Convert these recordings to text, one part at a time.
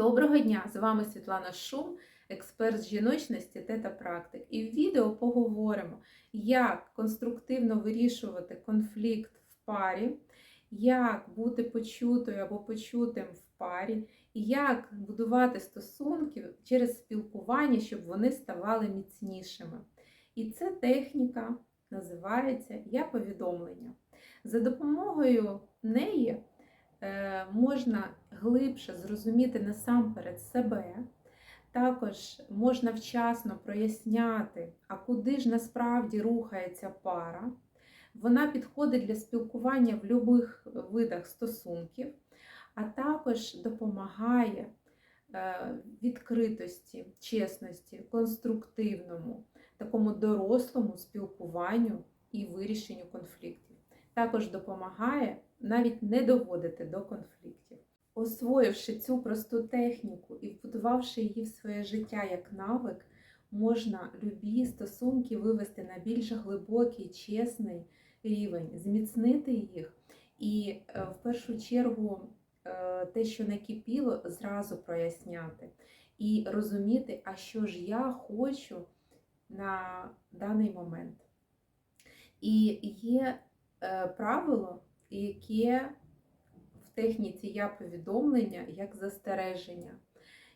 Доброго дня! З вами Світлана Шум, експерт з жіночності тета практик. І в відео поговоримо, як конструктивно вирішувати конфлікт в парі, як бути почутою або почутим в парі, і як будувати стосунки через спілкування, щоб вони ставали міцнішими. І ця техніка називається Я повідомлення. За допомогою неї е, можна глибше зрозуміти насамперед себе. Також можна вчасно проясняти, а куди ж насправді рухається пара. Вона підходить для спілкування в будь-яких видах стосунків, а також допомагає е, відкритості, чесності, конструктивному, такому дорослому спілкуванню і вирішенню конфліктів. Також допомагає навіть не доводити до конфліктів. Освоївши цю просту техніку і вбудувавши її в своє життя як навик, можна любі стосунки вивести на більш глибокий, чесний рівень, зміцнити їх і е, в першу чергу е, те, що накипіло, зразу проясняти і розуміти, а що ж я хочу на даний момент. І є е, правило, яке техніці я повідомлення як застереження.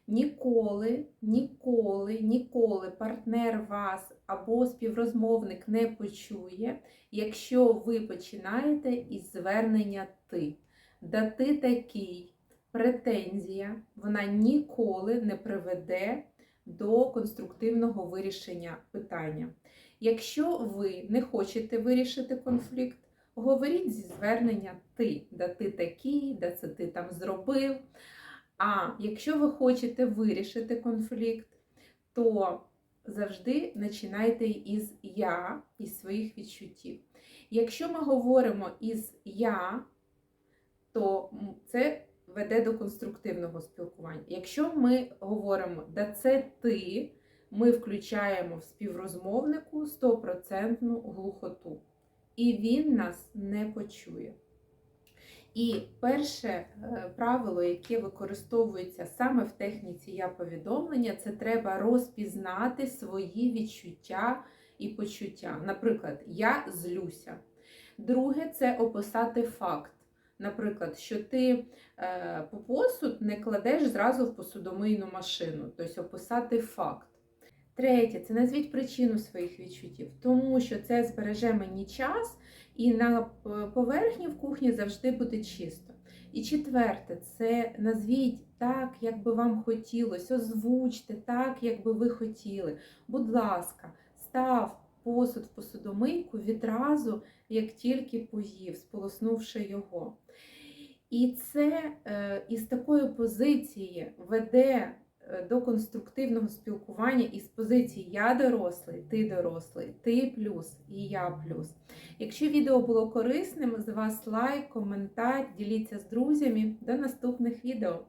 Ніколи, ніколи, ніколи партнер вас або співрозмовник не почує, якщо ви починаєте із звернення ти. Да ти такий претензія, вона ніколи не приведе до конструктивного вирішення питання. Якщо ви не хочете вирішити конфлікт, говоріть зі звернення ти, да ти такий, да це ти там зробив. А якщо ви хочете вирішити конфлікт, то завжди починайте із я, із своїх відчуттів. Якщо ми говоримо із я, то це веде до конструктивного спілкування. Якщо ми говоримо да це ти, ми включаємо в співрозмовнику 100% глухоту. І він нас не почує. І перше е, правило, яке використовується саме в техніці я повідомлення, це треба розпізнати свої відчуття і почуття. Наприклад, я злюся. Друге це описати факт. Наприклад, що ти е, по посуд не кладеш зразу в посудомийну машину, тобто описати факт. Третє це назвіть причину своїх відчуттів, тому що це збереже мені час, і на поверхні в кухні завжди буде чисто. І четверте, це назвіть так, як би вам хотілося, озвучте так, як би ви хотіли. Будь ласка, став посуд в посудомийку відразу, як тільки поїв, сполоснувши його. І це е, із такої позиції веде до конструктивного спілкування із позиції Я дорослий, ти дорослий, ти плюс і я плюс. Якщо відео було корисним, з вас лайк, коментар, діліться з друзями. До наступних відео!